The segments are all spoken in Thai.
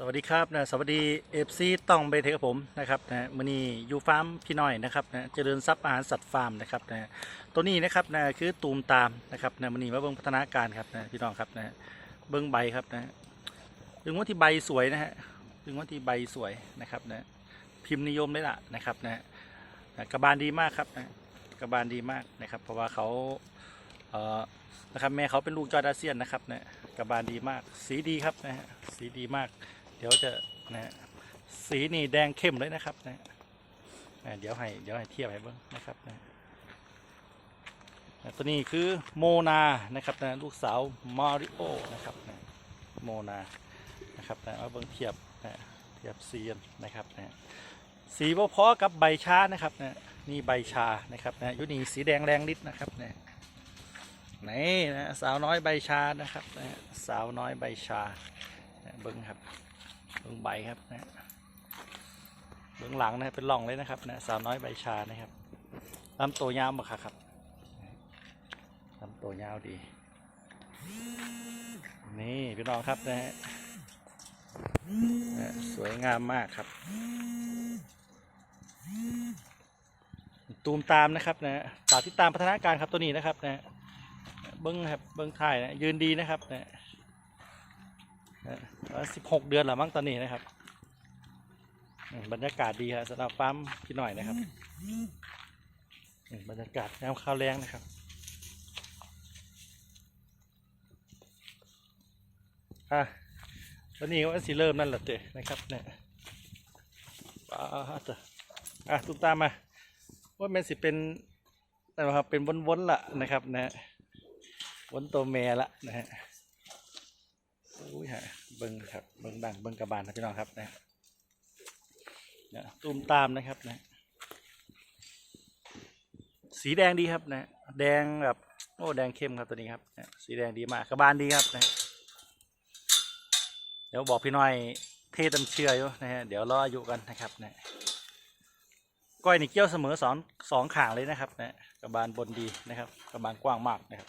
สวัสดีครับนะสวัสดีเอฟซีต้องเบเทครับผมนะครับนะมือนี้อยูฟาร์มพี่น้อยนะครับนะเจริญทรัพย์อาหารสัตว์ฟาร์มนะครับนะตัวนี้นะครับนะคือตูมตามนะครับนะมือนี้มาเบิ่งพัฒนาการครับนะพี่น้องครับนะเบิ่งใบครับนะถึงว่าที่ใบสวยนะฮะถึงว่าที่ใบสวยนะครับนะพิมพ์นิยมเลยล่ะนะครับนะนะกระบาลดีมากครับนะกระบาลดีมากนะครับ เพราะว่าเขาเอ่อนะครับแม่เขาเป็นลูกจอร์ดาเซียนนะครับนะกระบาลดีมาก สีดีครับนะฮะสีดีมาก เดี๋ยวจะนะฮะสีนี่แดงเข้มเลยนะครับนะอ่าเดี๋ยวให้เดี๋ยวให้เทียบให้เบิ้งนะครับนะอ่าตัวนี้คือโมนานะครับนะลูกสาวมาริโอนะครับนะโมนานะครับนะมาเบิ้งเทียบนะเทียบสีกันนะครับนะสีพอๆกับใบชานะครับนะนี่ใบชานะครับนะยุนี่สีแดงแรงนิดนะครับนะนี่นะสาวน้อยใบชานะครับนะสาวน้อยใบชานะเบิ้งครับ งใบครับนะเบื้องหลังนะเป็นร่องเลยนะครับนะสาวน้อยใบชานะครับลำตัวยาวมาค่ะครับลำตัวยาวดี นี่พี่น้องครับนะฮะนะสวยงามมากครับ ตูมตามนะครับนะฝากติดตามพัฒนาการครับตัวนี้นะครับนะเบิ้งครับเบิ้งถ่ายนะยืนดีนะครับนะ สิบหกเดือนแล้วมั้งตอนนี้นะครับ บรรยากาศดีครับสำหรับฟาร์มพี่หน่อยนะครับ บรรยากาศน้ำข้าวแรงนะครับอะตอนนี้ว่าสิเริ่มนั่นแหละเตะนะครับเนี่ยอ่าเตะอะตุ้มตามมาว่ามันสิเป็นนะครับเป็นวนๆละนะครับนะวนตัวแม่ละนะฮะ อุ้ยฮะเบิ้งครับเบิ้งดังเบิ้งกระบาลนะพี่น้องครับนะเนี่ยตูมตามนะครับนะ สีแดงดีครับนะ แดงแบบโอ้แดงเข้มครับตัวนี้ครับนะสีแดงดีมากกระบาลดีครับนะเดี๋ยวบอกพี่น้อยเทตำเชื่ออยู่นะฮะเดี๋ยวรออายุกันนะครับนะก้อยนี่เกี้ยวเสมอสองสองขางเลยนะครับนะกระบาลบนดีนะครับกระบาลกว้างมากนะครับ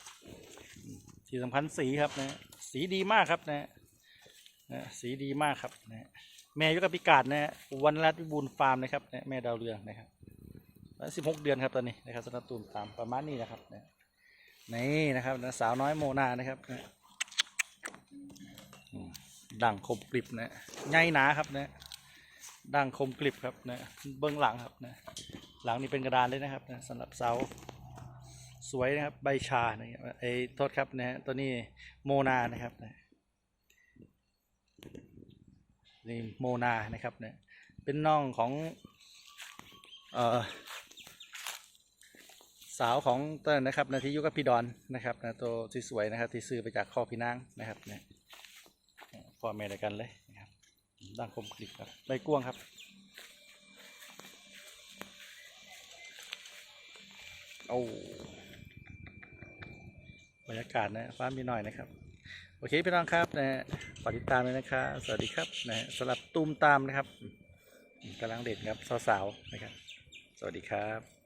ที่สำคัญสีครับนะสีดีมากครับนะนะสีดีมากครับนะแม่ยุกพิกาดนะวันรัตวิบูลฟาร์มนะครับนะแม่ดาวเรืองนะครับสิบหกเดือนครับตอนนี้นะครับสำหรับตูมตามประมาณนี้นะครับนะนี่นะครับนะสาวน้อยโมนานะครับนะดังคมกริบนะใหญ่หนาครับนะดังคมกริบครับนะเบื้องหลังครับนะหลังนี่เป็นกระดานเลยนะครับนะสำหรับเสา สวยนะครับใบชาเนะครับไอ้โทษครับนะฮะตัวนี้โมนานะครับนะนี่โมนานะครับเนะเป็นน้องของเอ่อสาวของต้นนะครับนะที่ยุกับพี่ดอนนะครับนะตัวที่สวยนะครับที่ซื้อไปจากข้อพี่นางนะครับนะพ่อแม่เดียวกันเลยนะครับดังคมคลิปครับใบกวงครับโอ้ บรรยากาศนะฟ้ามีหน่อยนะครับ โอเคพี่น้องครับนะฮะฝากติดตามเลยนะครับสวัสดีครับนะฮะสำหรับตูมตามนะครับกำลังเด็ดครับสาวๆนะครับ สวัสดีครับ